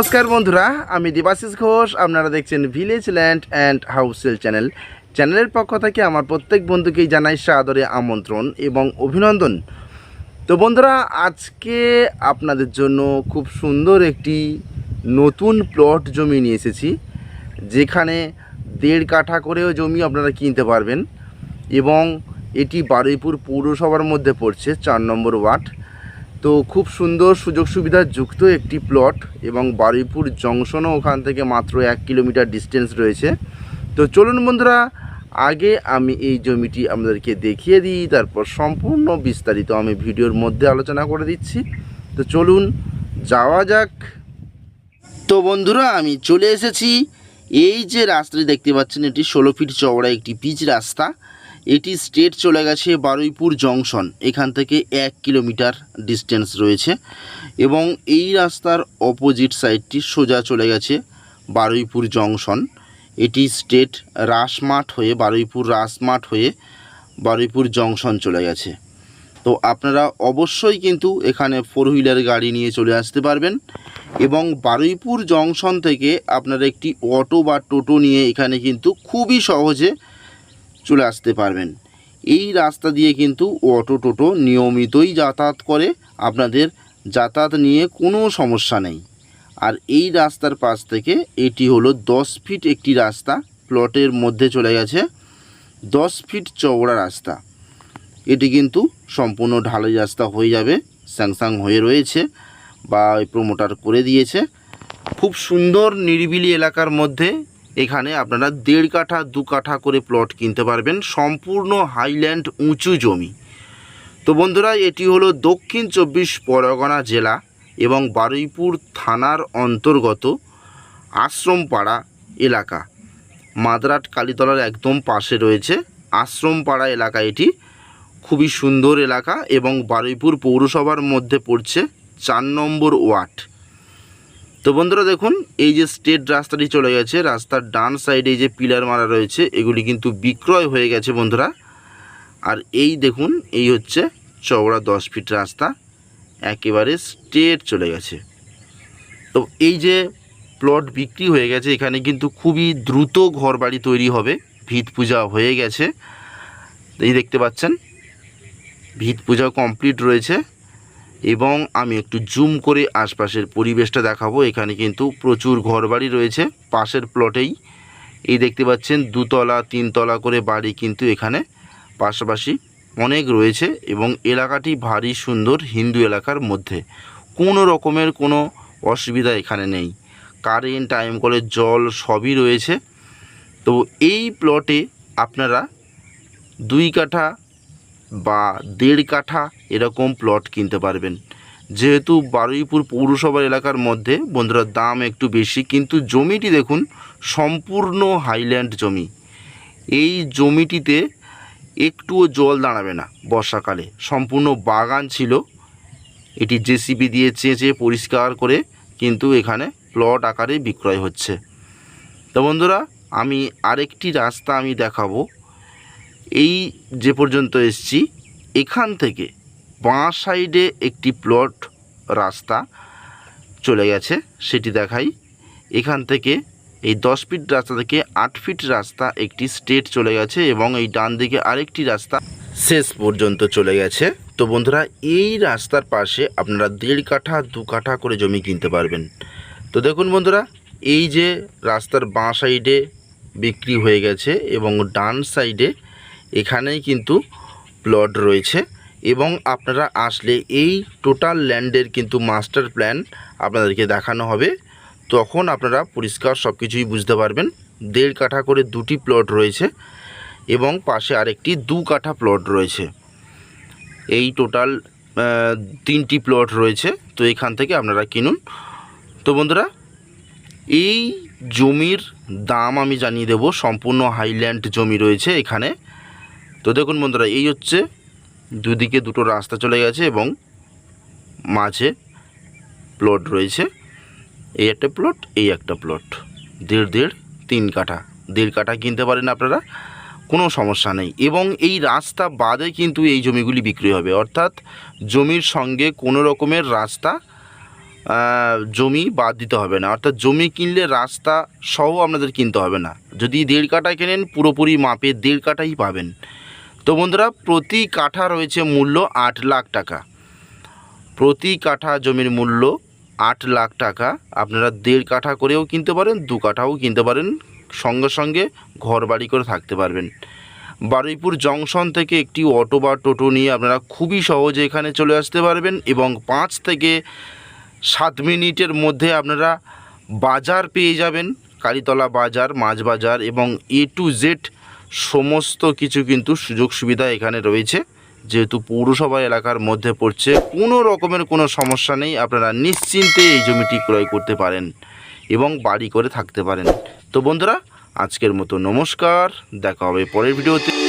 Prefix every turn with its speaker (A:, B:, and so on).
A: নমস্কার বন্ধুরা, আমি দেবাশিস ঘোষ, আপনারা দেখছেন ভিলেজ ল্যান্ড অ্যান্ড হাউসেল চ্যানেল চ্যানেলের পক্ষ থেকে আমার প্রত্যেক বন্ধুকেই জানাই সাদরে আমন্ত্রণ এবং অভিনন্দন। তো বন্ধুরা, আজকে আপনাদের জন্য খুব সুন্দর একটি নতুন প্লট জমি নিয়ে এসেছি, যেখানে দেড় কাঠা করেও জমি আপনারা কিনতে পারবেন এবং এটি বারুইপুর পৌরসভার মধ্যে পড়ছে, চার নম্বর ওয়ার্ড। তো খুব সুন্দর সুযোগ সুবিধা যুক্ত একটি প্লট এবং বারুইপুর জংশনও ওখান থেকে মাত্র এক কিলোমিটার ডিস্টেন্স রয়েছে। তো চলুন বন্ধুরা, আগে আমি এই জমিটি আপনাদেরকে দেখিয়ে দিই, তারপর সম্পূর্ণ বিস্তারিত আমি ভিডিওর মধ্যে আলোচনা করে দিচ্ছি। তো চলুন, যাওয়া যাক। তো বন্ধুরা, আমি চলে এসেছি। এই যে রাস্তাটি দেখতে পাচ্ছেন, এটি ষোলো ফিট চওড়া একটি পিচ রাস্তা। এটি স্টেট চলে গেছে বারুইপুর জংশন। এখান থেকে এক কিলোমিটার ডিস্টেন্স রয়েছে এবং এই রাস্তার অপোজিট সাইডটি সোজা চলে গেছে বারুইপুর জংশন। এটি স্টেট রাসমাঠ হয়ে, বারুইপুর রাসমাঠ হয়ে বারুইপুর জংশন চলে গেছে। তো আপনারা অবশ্যই কিন্তু এখানে ফোর হুইলার গাড়ি নিয়ে চলে আসতে পারবেন এবং বারুইপুর জংশন থেকে আপনারা একটি অটো বা টোটো নিয়ে এখানে কিন্তু খুবই সহজে চলে আসতে পারবেন। এই রাস্তা দিয়ে কিন্তু অটো টোটো নিয়মিতই যাতায়াত করে। আপনাদের যাতায়াত নিয়ে কোনো সমস্যা নেই। আর এই রাস্তার পাশ থেকে এটি হলো দশ ফিট একটি রাস্তা, প্লটের মধ্যে চলে গেছে দশ ফিট চওড়া রাস্তা। এটি কিন্তু সম্পূর্ণ ঢালাই রাস্তা হয়ে যাবে, স্যাংসাং হয়ে রয়েছে বা প্রমোটার করে দিয়েছে। খুব সুন্দর নিরিবিলি এলাকার মধ্যে এখানে আপনারা দেড় কাঠা, দু কাঠা করে প্লট কিনতে পারবেন সম্পূর্ণ হাইল্যান্ড উঁচু জমি। তো বন্ধুরা, এটি হলো দক্ষিণ চব্বিশ পরগনা জেলা এবং বারুইপুর থানার অন্তর্গত আশ্রমপাড়া এলাকা। মাদরাট কালীতলার একদম পাশে রয়েছে আশ্রমপাড়া এলাকা এটি। খুবই সুন্দর এলাকা এবং বারুইপুর পৌরসভার মধ্যে পড়ছে চার নম্বর ওয়ার্ড। তো বন্ধুরা দেখুন, এই যে স্টেট রাস্তাটি চলে গেছে, রাস্তার ডান সাইডে যে পিলার মারা রয়েছে, এগুলি কিন্তু বিক্রয় হয়ে গেছে বন্ধুরা। আর এই দেখুন, এই হচ্ছে চওড়া দশ ফিট রাস্তা, একেবারে স্টেট চলে গেছে। তো এই যে প্লট বিক্রি হয়ে গেছে, এখানে কিন্তু খুবই দ্রুত ঘরবাড়ি তৈরি হবে, ভিত পূজা হয়ে গেছে। এই দেখতে পাচ্ছেন, ভিত পূজা কমপ্লিট রয়েছে। এবং আমি একটু জুম করে আশপাশের পরিবেশটা দেখাবো। এখানে কিন্তু প্রচুর ঘরবাড়ি রয়েছে, পাশের প্লটেই এই দেখতে পাচ্ছেন, দুতলা, তিনতলা করে বাড়ি কিন্তু এখানে পাশাপাশি অনেক রয়েছে এবং এলাকাটি ভারী সুন্দর হিন্দু এলাকার মধ্যে। কোনো রকমের কোনো অসুবিধা এখানে নেই। কারেন্ট টাইম কলের জল সবই রয়েছে। তো এই প্লটে আপনারা দুই কাঠা বা দেড় কাঠা এরকম প্লট কিনতে পারবেন। যেহেতু বারুইপুর পৌরসভার এলাকার মধ্যে, বন্ধুরা, দাম একটু বেশি, কিন্তু জমিটি দেখুন, সম্পূর্ণ হাইল্যান্ড জমি। এই জমিটিতে একটুও জল দাঁড়াবে না বর্ষাকালে। সম্পূর্ণ বাগান ছিল। এটি জেসিবি দিয়ে চেঁচে পরিষ্কার করে কিন্তু এখানে প্লট আকারে বিক্রয় হচ্ছে। তো বন্ধুরা, আমি আরেকটি রাস্তা আমি দেখাবো। এই যে পর্যন্ত এসছি, এখান থেকে বাঁ সাইডে একটি প্লট রাস্তা চলে গেছে, সেটি দেখাই। এখান থেকে এই দশ ফিট রাস্তা থেকে আট ফিট রাস্তা একটি স্টেট চলে গেছে এবং এই ডান দিকে আরেকটি রাস্তা শেষ পর্যন্ত চলে গেছে। তো বন্ধুরা, এই রাস্তার পাশে আপনারা দেড় কাঠা, দু কাঠা করে জমি কিনতে পারবেন। তো দেখুন বন্ধুরা, এই যে রাস্তার বাঁ সাইডে বিক্রি হয়ে গেছে এবং ডান সাইডে এখানেই কিন্তু প্লট রয়েছে এবং আপনারা আসলে এই টোটাল ল্যান্ডের কিন্তু মাস্টার প্ল্যান আপনাদেরকে দেখানো হবে। তখন আপনারা পরিষ্কার সব কিছুই বুঝতে পারবেন। দেড় কাঠা করে দুটি প্লট রয়েছে এবং পাশে আরেকটি দু কাঠা প্লট রয়েছে। এই টোটাল তিনটি প্লট রয়েছে। তো এখান থেকে আপনারা কিনুন। তো বন্ধুরা, এই জমির দাম আমি জানিয়ে দেব। সম্পূর্ণ হাইল্যান্ড জমি রয়েছে এখানে। তো দেখুন বন্ধুরা, এই হচ্ছে দুদিকে দুটো রাস্তা চলে গেছে এবং মাঝে প্লট রয়েছে। এই একটা প্লট এই একটা প্লট দেড় দেড় তিন কাঠা। দেড় কাঠা কিনতে পারেন আপনারা, কোনো সমস্যা নেই। এবং এই রাস্তা বাদে কিন্তু এই জমিগুলি বিক্রি হবে। অর্থাৎ জমির সঙ্গে কোনো রকমের রাস্তা জমি বাদ দিতে হবে না। অর্থাৎ জমি কিনলে রাস্তা সহ আপনাদের কিনতে হবে না। যদি দেড় কাঠা কেনেন, পুরোপুরি মাপে দেড় কাঠাই পাবেন। তো বন্ধুরা, প্রতি কাঠা রয়েছে মূল্য আট লাখ টাকা। প্রতি কাঠা জমির মূল্য আট লাখ টাকা। আপনারা দেড় কাঠা করেও কিনতে পারেন, দু কাঠাও কিনতে পারেন। সঙ্গে সঙ্গে ঘর বাড়ি করে থাকতে পারবেন। বারুইপুর জংশন থেকে একটি অটো বা টোটো নিয়ে আপনারা খুবই সহজে এখানে চলে আসতে পারবেন এবং পাঁচ থেকে সাত মিনিটের মধ্যে আপনারা বাজার পেয়ে যাবেন। কালীতলা বাজার মাছ বাজার এবং এ টু জেড সমস্ত কিছু কিন্তু সুযোগ সুবিধা এখানে রয়েছে। যেহেতু পৌরসভা এলাকার মধ্যে পড়ছে, কোনো রকমের কোনো সমস্যা নেই, আপনারা নিশ্চিন্তে এই জমিটি ক্রয় করতে পারেন এবং বাড়ি করে থাকতে পারেন। তো বন্ধুরা, আজকের মতো নমস্কার, দেখা হবে পরের ভিডিওতে।